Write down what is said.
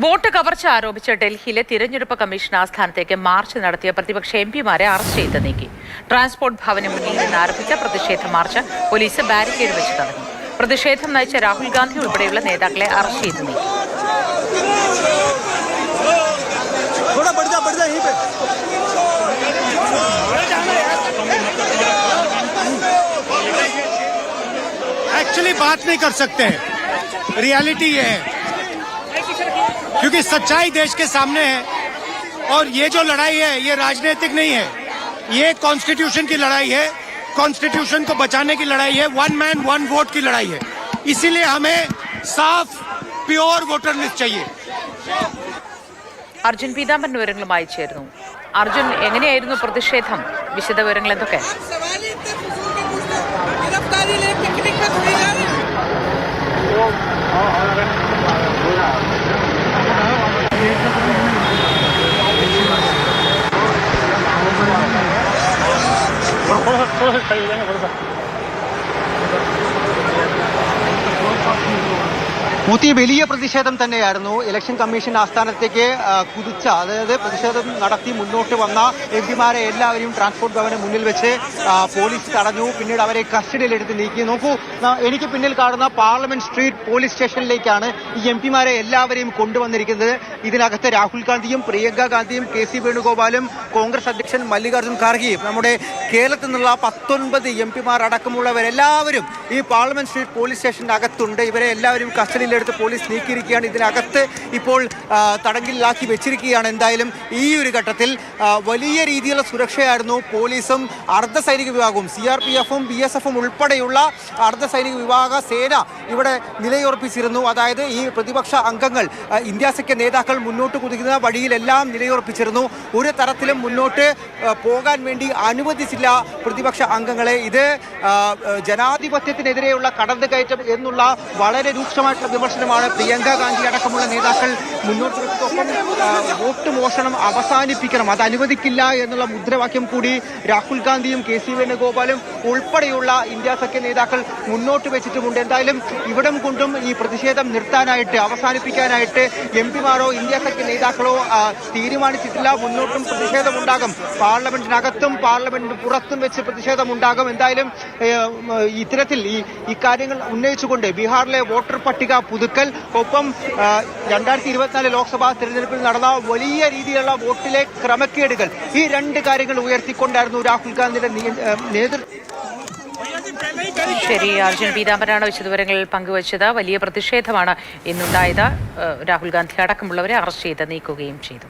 Vote കവർച്ച ആരോപിച്ച് ഡൽഹിയിലെ തിരഞ്ഞെടുപ്പ് കമ്മീഷൻ ആസ്ഥാനത്തേക്ക് മാർച്ച് നടത്തിയ പ്രതിപക്ഷ എം പിമാരെ അറസ്റ്റ് ചെയ്ത് നീക്കി ട്രാൻസ്പോർട്ട് ഭവന് മുന്നിൽ നിന്ന് ആരംഭിച്ച പ്രതിഷേധ മാർച്ച് പോലീസ് ബാരിക്കേഡ് വെച്ച് തടഞ്ഞു പ്രതിഷേധം നയിച്ച രാഹുൽ ഗാന്ധി ഉൾപ്പെടെയുള്ള നേതാക്കളെ അറസ്റ്റ് ചെയ്ത് നീക്കി थोड़ा बढ़ जा बढ़ जा यहीं पे एक्चुअली बात नहीं कर सकते हैं रियलिटी ये है क्योंकि सच्चाई देश के सामने है और ये जो लड़ाई है ये राजनीतिक नहीं है ये कॉन्स्टिट्यूशन की लड़ाई है कॉन्स्टिट्यूशन को बचाने की लड़ाई है वन मैन वन वोट की लड़ाई है इसीलिए हमें साफ प्योर वोटर लिस्ट चाहिए അർജുൻ പീതാംബരൻ വിവരങ്ങളുമായി ചേരുന്നു അർജുൻ എങ്ങനെയായിരുന്നു പ്രതിഷേധം വിശദ വിവരങ്ങൾ എന്തൊക്കെ सवाल ही इतने फजूल के पूछते हैं। गिरफ्तारी ले पिकनिक पे थोड़ी जा रहे हैं മൂത്തി വലിയ പ്രതിഷേധം തന്നെയായിരുന്നു. ഇലക്ഷൻ കമ്മീഷൻ ആസ്ഥാനത്തേക്ക് കുതിച്ച അതായത് പ്രതിഷേധം നടത്തി മുന്നോട്ട് വന്ന എം പിമാരെ എല്ലാവരെയും ട്രാൻസ്പോർട്ട് ഭവന് മുന്നിൽ വെച്ച് പോലീസ് തടഞ്ഞു. പിന്നീട് അവരെ കസ്റ്റഡിയിലെടുത്ത് നീക്കി. നോക്കൂ എനിക്ക് പിന്നിൽ കാണുന്ന പാർലമെന്റ് സ്ട്രീറ്റ് പോലീസ് സ്റ്റേഷനിലേക്കാണ് ഈ എം പിമാരെ എല്ലാവരെയും കൊണ്ടുവന്നിരിക്കുന്നത്. ഇതിനകത്ത് രാഹുൽ ഗാന്ധിയും പ്രിയങ്ക ഗാന്ധിയും കെ സി വേണുഗോപാലും കോൺഗ്രസ് അധ്യക്ഷൻ മല്ലികാർജുൻ ഖാർഗെയും നമ്മുടെ കേരളത്തിൽ നിന്നുള്ള പത്തൊൻപത് എം പിമാർ അടക്കമുള്ളവരെല്ലാവരും ഈ പാർലമെന്റ് സ്ട്രീറ്റ് പോലീസ് സ്റ്റേഷന്റെ അകത്തുണ്ട് ഇവരെ എല്ലാവരും കസ്റ്റഡിയിലെടുത്ത് പോലീസ് നീക്കിയിരിക്കുകയാണ്. ഇതിനകത്ത് ഇപ്പോൾ തടങ്കിലാക്കി വെച്ചിരിക്കുകയാണ്. എന്തായാലും ഈ ഒരു ഘട്ടത്തിൽ വലിയ രീതിയിലുള്ള സുരക്ഷയായിരുന്നു പോലീസും അർദ്ധ സൈനിക വിഭാഗവും. സി ആർ പി എഫും ബി എസ് എഫും ഉൾപ്പെടെയുള്ള അർദ്ധ സൈനിക വിഭാഗ സേന ഇവിടെ നിലയുറപ്പിച്ചിരുന്നു. അതായത് ഈ പ്രതിപക്ഷ അംഗങ്ങൾ ഇന്ത്യ സഖ്യ നേതാക്കൾ മുന്നോട്ട് കുതിക്കുന്ന വഴിയിലെല്ലാം നിലയുറപ്പിച്ചിരുന്നു. ഒരു തരത്തിലും മുന്നോട്ട് പോകാൻ വേണ്ടി അനുവദിച്ചില്ല പ്രതിപക്ഷ അംഗങ്ങളെ. ഇത് ജനാധിപത്യത്തിനെതിരെയുള്ള കടന്നുകയറ്റം എന്നുള്ള വളരെ രൂക്ഷമായിട്ടുള്ള വിമർശനമാണ് പ്രിയങ്ക ഗാന്ധി അടക്കമുള്ള നേതാക്കൾ മുന്നോട്ട് വെച്ചത് ഒപ്പം ആ, വോട്ട് മോഷണം അവസാനിപ്പിക്കണം. അത് അനുവദിക്കില്ല എന്നുള്ള മുദ്രാവാക്യം കൂടി രാഹുൽ ഗാന്ധിയും കെ സി വേണുഗോപാലും ഉൾപ്പെടെയുള്ള ഇന്ത്യ സഖ്യ നേതാക്കൾ മുന്നോട്ട് വെച്ചിട്ടുമുണ്ട്. എന്തായാലും ഇവിടം കൊണ്ടും ഈ പ്രതിഷേധം നിർത്താനായിട്ട് അവസാനിപ്പിക്കാനായിട്ട് എം പിമാരോ ഇന്ത്യ സഖ്യ നേതാക്കളോ തീരുമാനിച്ചിട്ടില്ല. മുന്നോട്ടും പ്രതിഷേധമുണ്ടാകും. പാർലമെന്റിനകത്തും പാർലമെന്റിന് പുറത്തും വെച്ച് പ്രതിഷേധമുണ്ടാകും. എന്തായാലും ഇത്തരത്തിൽ ഈ ഇക്കാര്യങ്ങൾ ഉന്നയിച്ചുകൊണ്ട് ബീഹാറിലെ വോട്ടർ പട്ടിക പുതുക്കൽ. ഒപ്പം രണ്ടായിരത്തി ഇരുപത്തിനാല് ലോക്സഭാ തെരഞ്ഞെടുപ്പിൽ നടന്ന വലിയ രീതിയിലുള്ള വോട്ടിലെ ക്രമക്കേടുകൾ ഈ രണ്ട് കാര്യങ്ങൾ ഉയർത്തിക്കൊണ്ടായിരുന്നു രാഹുൽ ഗാന്ധിയുടെ നേതൃത്വം ശരി അർജുൻ പീതാംബരാണ് വിശദവിവരങ്ങൾ പങ്കുവച്ചത്. വലിയ പ്രതിഷേധമാണ് ഇന്നുണ്ടായത്. രാഹുൽ ഗാന്ധി അടക്കമുള്ളവരെ അറസ്റ്റ് ചെയ്ത് നീക്കുകയും ചെയ്തു.